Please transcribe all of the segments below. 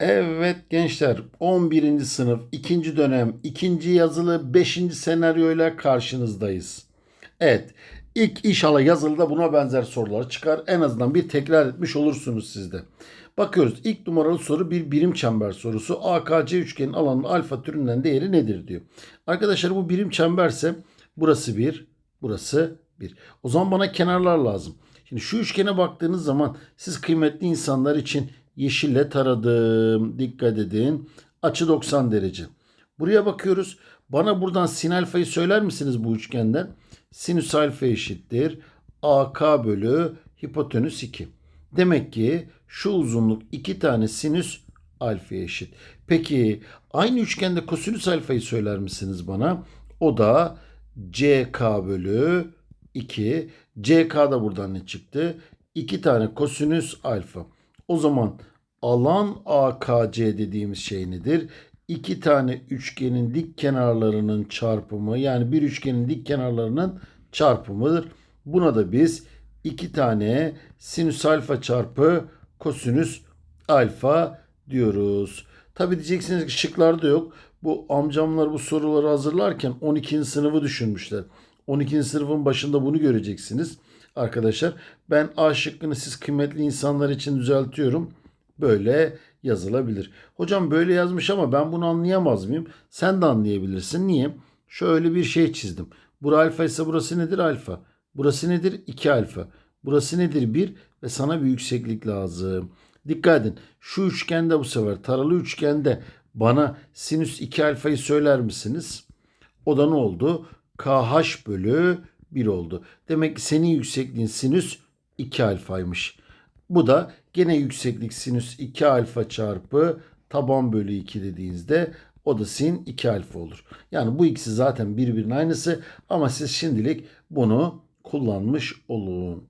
Evet gençler 11. sınıf 2. dönem 2. yazılı 5. senaryoyla karşınızdayız. Evet ilk inşallah yazılıda buna benzer sorular çıkar. En azından bir tekrar etmiş olursunuz siz de. Bakıyoruz ilk numaralı soru bir birim çember sorusu. AKC üçgenin alanının alfa türünden değeri nedir diyor. Arkadaşlar bu birim çemberse burası 1, burası 1. O zaman bana kenarlar lazım. Şimdi şu üçgene baktığınız zaman siz kıymetli insanlar için yeşille taradım. Dikkat edin. Açı 90 derece. Buraya bakıyoruz. Bana buradan sin alfayı söyler misiniz bu üçgenden? Sinüs alfa eşittir. AK bölü hipotenüs 2. Demek ki şu uzunluk iki tane sinüs alfa eşit. Peki aynı üçgende kosinüs alfayı söyler misiniz bana? O da CK bölü 2. CK da buradan ne çıktı? 2 tane kosinüs alfa. O zaman alan AKC dediğimiz şey nedir? İki tane üçgenin dik kenarlarının çarpımı yani bir üçgenin dik kenarlarının çarpımıdır. Buna da biz iki tane sinüs alfa çarpı kosinüs alfa diyoruz. Tabi diyeceksiniz ki şıklarda yok. Bu amcamlar bu soruları hazırlarken 12. sınıfı düşünmüşler. 12. sınıfın başında bunu göreceksiniz arkadaşlar. Ben A şıkkını siz kıymetli insanlar için düzeltiyorum. Böyle yazılabilir. Hocam böyle yazmış ama ben bunu anlayamaz mıyım? Sen de anlayabilirsin. Niye? Şöyle bir şey çizdim. Bura alfa ise burası nedir? Alfa. Burası nedir? 2 alfa. Burası nedir? 1 ve sana bir yükseklik lazım. Dikkat edin. Şu üçgende bu sefer taralı üçgende bana sinüs 2 alfayı söyler misiniz? O da ne oldu? KH bölü 1 oldu. Demek ki senin yüksekliğin sinüs 2 alfaymış. Bu da gene yükseklik sinüs 2 alfa çarpı taban bölü 2 dediğinizde o da sin 2 alfa olur. Yani bu ikisi zaten birbirinin aynısı ama siz şimdilik bunu kullanmış olun.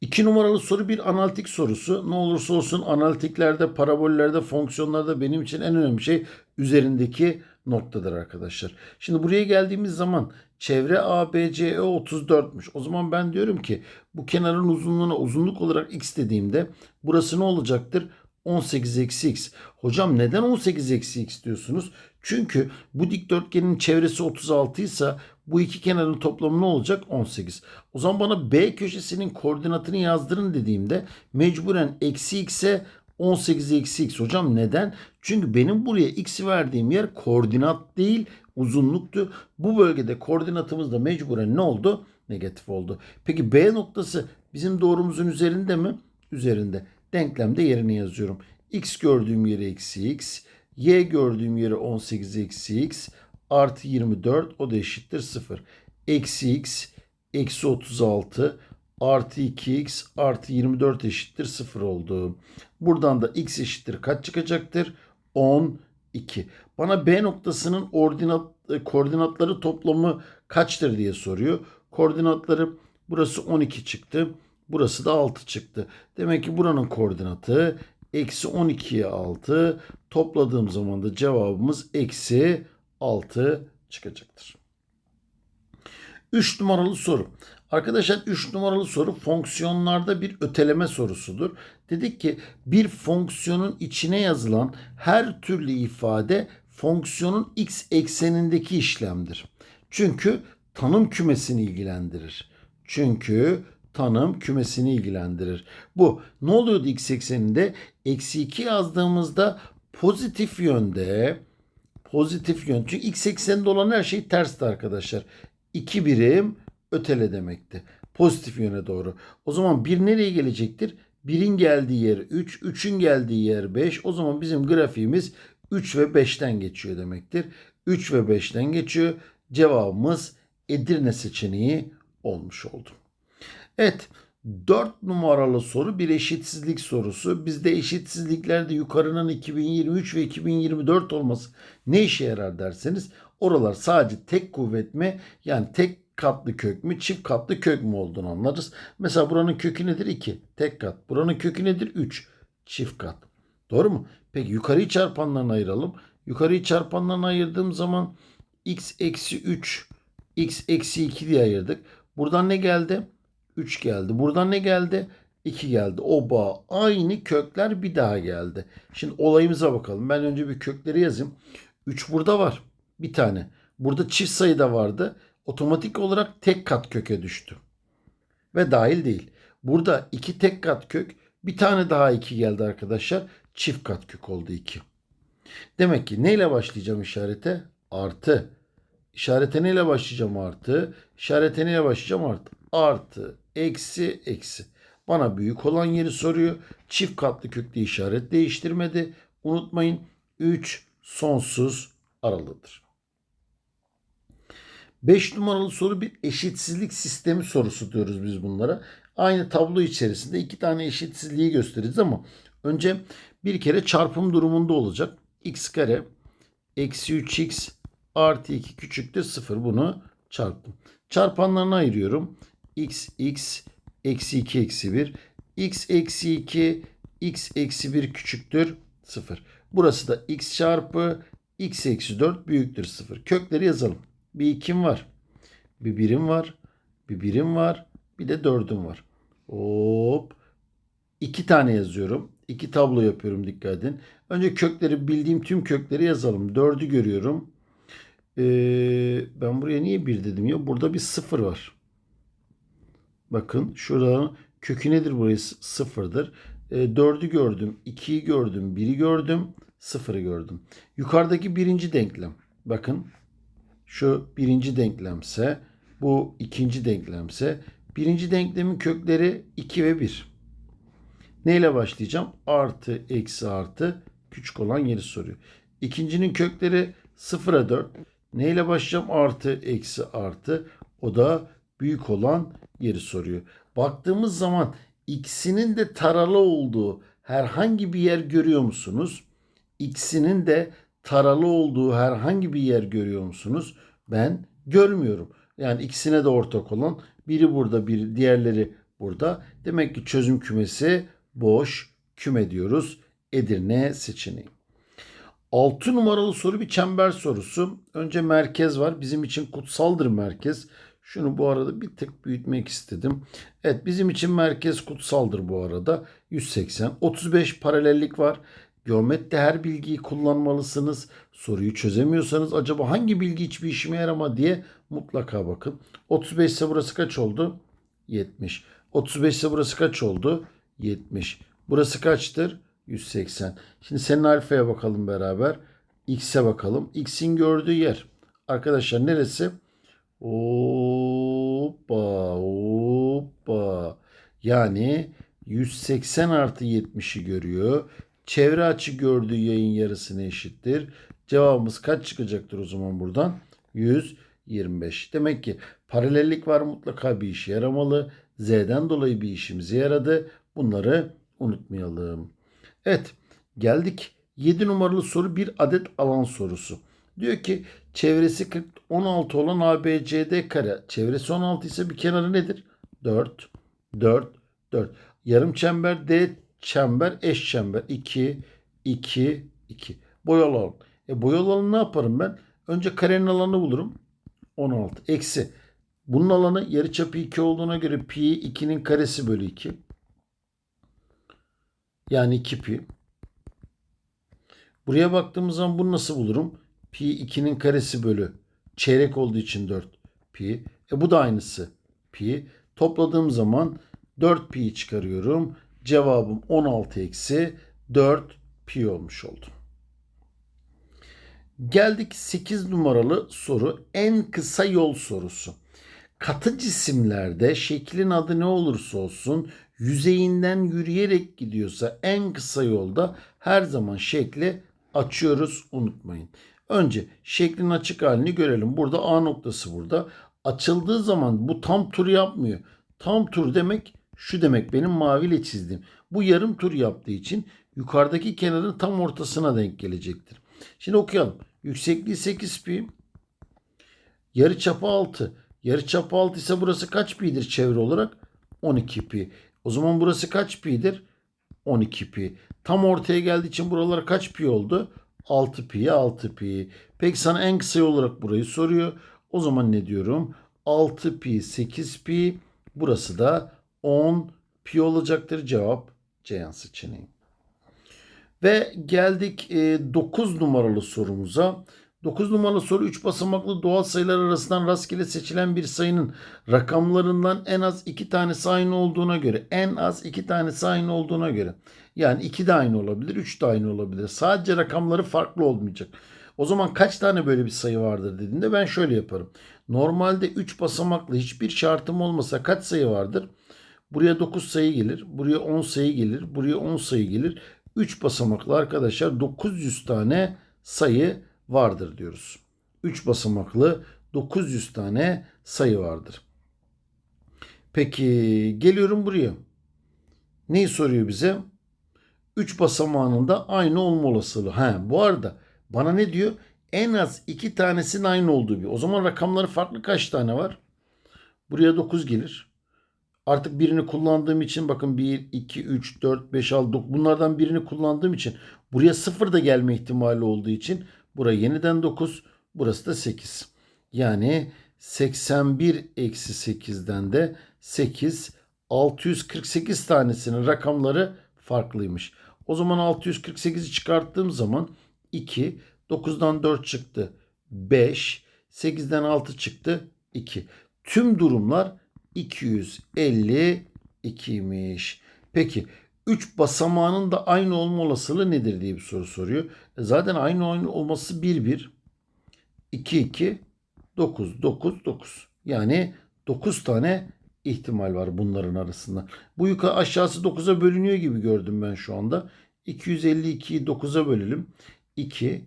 İki numaralı soru bir analitik sorusu. Ne olursa olsun analitiklerde, parabollerde, fonksiyonlarda benim için en önemli şey üzerindeki noktadır arkadaşlar. Şimdi buraya geldiğimiz zaman çevre ABCE 34'müş. O zaman ben diyorum ki bu kenarın uzunluğuna uzunluk olarak x dediğimde burası ne olacaktır? 18 eksi x. Hocam neden 18 eksi x diyorsunuz? Çünkü bu dikdörtgenin çevresi 36 ise bu iki kenarın toplamı ne olacak? 18. O zaman bana B köşesinin koordinatını yazdırın dediğimde mecburen eksi x'e 18 eksi x. Hocam neden? Çünkü benim buraya x verdiğim yer koordinat değil uzunluktu. Bu bölgede koordinatımız da mecburen ne oldu? Negatif oldu. Peki B noktası bizim doğrumuzun üzerinde mi? Üzerinde. Denklemde yerini yazıyorum. X gördüğüm yere eksi x. Y gördüğüm yere 18 eksi x. Artı 24 o da eşittir 0. Eksi x eksi 36 artı 2x artı 24 eşittir 0 oldu. Buradan da x eşittir kaç çıkacaktır? 12. Bana B noktasının ordinat, e, koordinatları toplamı kaçtır diye soruyor. Koordinatları burası 12 çıktı. Burası da 6 çıktı. Demek ki buranın koordinatı eksi 12'ye 6. Topladığım zaman da cevabımız eksi 6 çıkacaktır. 3 numaralı soru. Arkadaşlar 3 numaralı soru fonksiyonlarda bir öteleme sorusudur. Dedik ki bir fonksiyonun içine yazılan her türlü ifade fonksiyonun x eksenindeki işlemdir. Çünkü tanım kümesini ilgilendirir. Çünkü tanım kümesini ilgilendirir. Bu ne oluyordu x ekseninde? Eksi 2 yazdığımızda pozitif yönde pozitif yön. Çünkü x ekseninde olan her şey tersti arkadaşlar. 2 birim ötele demekti. Pozitif yöne doğru. O zaman 1 nereye gelecektir? 1'in geldiği yer 3, 3'ün geldiği yer 5. O zaman bizim grafiğimiz 3 ve 5'ten geçiyor demektir. 3 ve 5'ten geçiyor. Cevabımız Edirne seçeneği olmuş oldu. Evet 4 numaralı soru bir eşitsizlik sorusu. Bizde eşitsizliklerde yukarının 2023 ve 2024 olması ne işe yarar derseniz oralar sadece tek kuvvet mi yani tek katlı kök mü çift katlı kök mü olduğunu anlarız. Mesela buranın kökü nedir? 2 tek kat. Buranın kökü nedir? 3 çift kat. Doğru mu? Peki yukarıyı çarpanlarını ayıralım. Yukarıyı çarpanlarını ayırdığım zaman x eksi 3 x eksi 2 diye ayırdık. Buradan ne geldi? 3 geldi. Buradan ne geldi? 2 geldi. Oba aynı kökler bir daha geldi. Şimdi olayımıza bakalım. Ben önce bir kökleri yazayım. 3 burada var. Bir tane. Burada çift sayıda vardı. Otomatik olarak tek kat köke düştü. Ve dahil değil. Burada iki tek kat kök. Bir tane daha 2 geldi arkadaşlar. Çift kat kök oldu 2. Demek ki neyle başlayacağım işarete? Artı. İşarete neyle başlayacağım artı? İşarete neyle başlayacağım artı? Artı, eksi, eksi. Bana büyük olan yeri soruyor. Çift katlı kökte işaret değiştirmedi. Unutmayın 3 sonsuz aralığıdır. 5 numaralı soru bir eşitsizlik sistemi sorusu diyoruz biz bunlara. Aynı tablo içerisinde iki tane eşitsizliği göstereceğiz ama önce bir kere çarpım durumunda olacak. x kare eksi 3x artı 2 küçüktür 0 bunu çarptım. Çarpanlarına ayırıyorum. x x eksi 2 eksi 1 x eksi 2 x eksi 1 küçüktür 0. Burası da x çarpı x eksi 4 büyüktür 0. Kökleri yazalım. Bir ikim var. Bir birim var. Bir birim var. Bir de dördüm var. Hop. İki tane yazıyorum. İki tablo yapıyorum dikkat edin. Önce kökleri bildiğim tüm kökleri yazalım. Dördü görüyorum. Ee, ben buraya niye bir dedim ya? Burada bir sıfır var. Bakın şurada kökü nedir burası? Sıfırdır. E, dördü gördüm. ikiyi gördüm. Biri gördüm. Sıfırı gördüm. Yukarıdaki birinci denklem. Bakın şu birinci denklemse bu ikinci denklemse birinci denklemin kökleri 2 ve 1. Neyle başlayacağım? Artı, eksi, artı. Küçük olan yeri soruyor. İkincinin kökleri 0'a 4. Neyle başlayacağım? Artı, eksi, artı. O da büyük olan yeri soruyor. Baktığımız zaman x'inin de taralı olduğu herhangi bir yer görüyor musunuz? X'inin de taralı olduğu herhangi bir yer görüyor musunuz? Ben görmüyorum. Yani ikisine de ortak olan biri burada, bir diğerleri burada. Demek ki çözüm kümesi boş küme diyoruz. Edirne seçeneği. 6 numaralı soru bir çember sorusu. Önce merkez var. Bizim için kutsaldır merkez. Şunu bu arada bir tık büyütmek istedim. Evet bizim için merkez kutsaldır bu arada. 180. 35 paralellik var. Geometride her bilgiyi kullanmalısınız. Soruyu çözemiyorsanız acaba hangi bilgi hiçbir işime yarama diye mutlaka bakın. 35 ise burası kaç oldu? 70. 35 ise burası kaç oldu? 70. Burası kaçtır? 180. Şimdi senin alfaya bakalım beraber. X'e bakalım. X'in gördüğü yer. Arkadaşlar neresi? Hoppa hoppa. Yani 180 artı 70'i görüyor. Çevre açı gördüğü yayın yarısına eşittir. Cevabımız kaç çıkacaktır o zaman buradan? 125. Demek ki paralellik var mutlaka bir işe yaramalı. Z'den dolayı bir işimize yaradı. Bunları unutmayalım. Evet geldik 7 numaralı soru bir adet alan sorusu. Diyor ki çevresi 40, 16 olan ABCD kare. Çevresi 16 ise bir kenarı nedir? 4, 4, 4. Yarım çember D çember eş çember 2, 2, 2. Boyalı alan. E boyalı alanı ne yaparım ben? Önce karenin alanını bulurum. 16. Eksi. Bunun alanı yarıçapı 2 olduğuna göre pi 2'nin karesi bölü 2. Yani 2 pi. Buraya baktığımız zaman bunu nasıl bulurum? Pi 2'nin karesi bölü çeyrek olduğu için 4 pi. E bu da aynısı pi. Topladığım zaman 4 pi çıkarıyorum. Cevabım 16 eksi 4 pi olmuş oldu. Geldik 8 numaralı soru. En kısa yol sorusu. Katı cisimlerde şeklin adı ne olursa olsun yüzeyinden yürüyerek gidiyorsa en kısa yolda her zaman şekli açıyoruz unutmayın. Önce şeklin açık halini görelim. Burada A noktası burada. Açıldığı zaman bu tam tur yapmıyor. Tam tur demek şu demek benim maviyle çizdiğim. Bu yarım tur yaptığı için yukarıdaki kenarın tam ortasına denk gelecektir. Şimdi okuyalım. Yüksekliği 8 pi. Yarı çapı 6. Yarı çapı 6 ise burası kaç pi'dir çevre olarak? 12 pi. O zaman burası kaç pi'dir? 12 pi. Tam ortaya geldiği için buralar kaç pi oldu? 6 pi 6 pi. Peki sana en kısa olarak burayı soruyor. O zaman ne diyorum? 6 pi 8 pi. Burası da 10 pi olacaktır. Cevap Ceyhan seçeneği. Ve geldik 9 numaralı sorumuza. 9 numaralı soru 3 basamaklı doğal sayılar arasından rastgele seçilen bir sayının rakamlarından en az 2 tanesi aynı olduğuna göre en az 2 tanesi aynı olduğuna göre yani 2 de aynı olabilir 3 de aynı olabilir. Sadece rakamları farklı olmayacak. O zaman kaç tane böyle bir sayı vardır dediğinde ben şöyle yaparım. Normalde 3 basamaklı hiçbir şartım olmasa kaç sayı vardır? Buraya 9 sayı gelir, buraya 10 sayı gelir, buraya 10 sayı gelir. 3 basamaklı arkadaşlar 900 tane sayı vardır diyoruz. 3 basamaklı 900 tane sayı vardır. Peki geliyorum buraya. Neyi soruyor bize? 3 basamağının da aynı olma olasılığı. Ha, bu arada bana ne diyor? En az 2 tanesinin aynı olduğu bir. O zaman rakamları farklı kaç tane var? Buraya 9 gelir. Artık birini kullandığım için bakın 1, 2, 3, 4, 5, 6, 9 bunlardan birini kullandığım için buraya 0 da gelme ihtimali olduğu için buraya yeniden 9 burası da 8. Yani 81 eksi 8'den de 8 648 tanesinin rakamları farklıymış. O zaman 648'i çıkarttığım zaman 2, 9'dan 4 çıktı 5, 8'den 6 çıktı 2. Tüm durumlar 252'ymiş. Peki 3 basamağının da aynı olma olasılığı nedir diye bir soru soruyor. E zaten aynı olması 1 1 2 2 9 9 9. Yani 9 tane ihtimal var bunların arasında. Bu yukarı aşağısı 9'a bölünüyor gibi gördüm ben şu anda. 252'yi 9'a bölelim. 2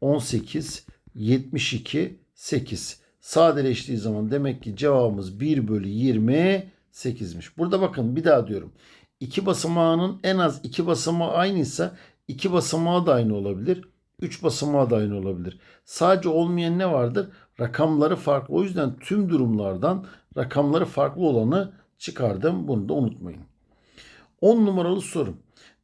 18 72 8. Sadeleştiği zaman demek ki cevabımız 1 bölü 28'miş. Burada bakın bir daha diyorum. İki basamağının en az iki basamağı aynıysa iki basamağı da aynı olabilir. Üç basamağı da aynı olabilir. Sadece olmayan ne vardır? Rakamları farklı. O yüzden tüm durumlardan rakamları farklı olanı çıkardım. Bunu da unutmayın. 10 numaralı soru.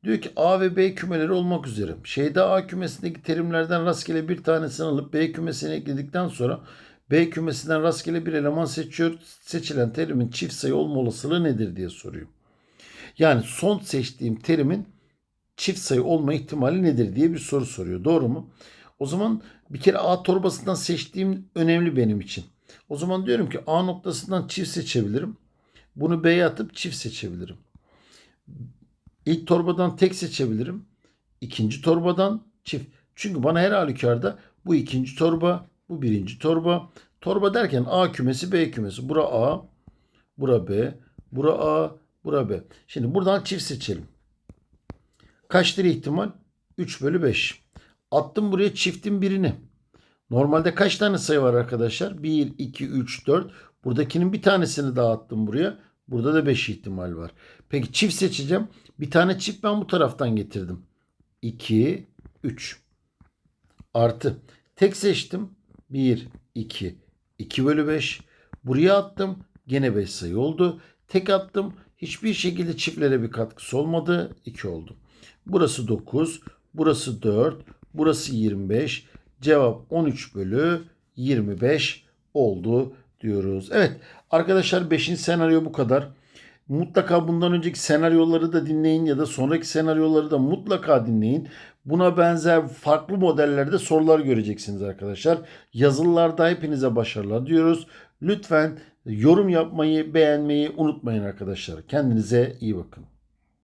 Diyor ki A ve B kümeleri olmak üzere. Şeyde A kümesindeki terimlerden rastgele bir tanesini alıp B kümesine ekledikten sonra B kümesinden rastgele bir eleman seçiyor. Seçilen terimin çift sayı olma olasılığı nedir diye soruyor. Yani son seçtiğim terimin çift sayı olma ihtimali nedir diye bir soru soruyor. Doğru mu? O zaman bir kere A torbasından seçtiğim önemli benim için. O zaman diyorum ki A noktasından çift seçebilirim. Bunu B'ye atıp çift seçebilirim. İlk torbadan tek seçebilirim. İkinci torbadan çift. Çünkü bana her halükarda bu ikinci torba, bu birinci torba. Torba derken A kümesi, B kümesi. Bura A, bura B, bura A, bura B. Şimdi buradan çift seçelim. Kaçtır ihtimal? 3 bölü 5. Attım buraya çiftin birini. Normalde kaç tane sayı var arkadaşlar? 1, 2, 3, 4. Buradakinin bir tanesini daha attım buraya. Burada da 5 ihtimal var. Peki çift seçeceğim. Bir tane çift ben bu taraftan getirdim. 2, 3. Artı. Tek seçtim. 1, 2, 2 bölü 5. Buraya attım. Gene 5 sayı oldu. Tek attım. Hiçbir şekilde çiftlere bir katkısı olmadı. 2 oldu. Burası 9. Burası 4. Burası 25. Cevap 13 bölü 25 oldu diyoruz. Evet arkadaşlar 5. senaryo bu kadar. Mutlaka bundan önceki senaryoları da dinleyin ya da sonraki senaryoları da mutlaka dinleyin. Buna benzer farklı modellerde sorular göreceksiniz arkadaşlar. Yazılılarda hepinize başarılar diyoruz. Lütfen yorum yapmayı, beğenmeyi unutmayın arkadaşlar. Kendinize iyi bakın.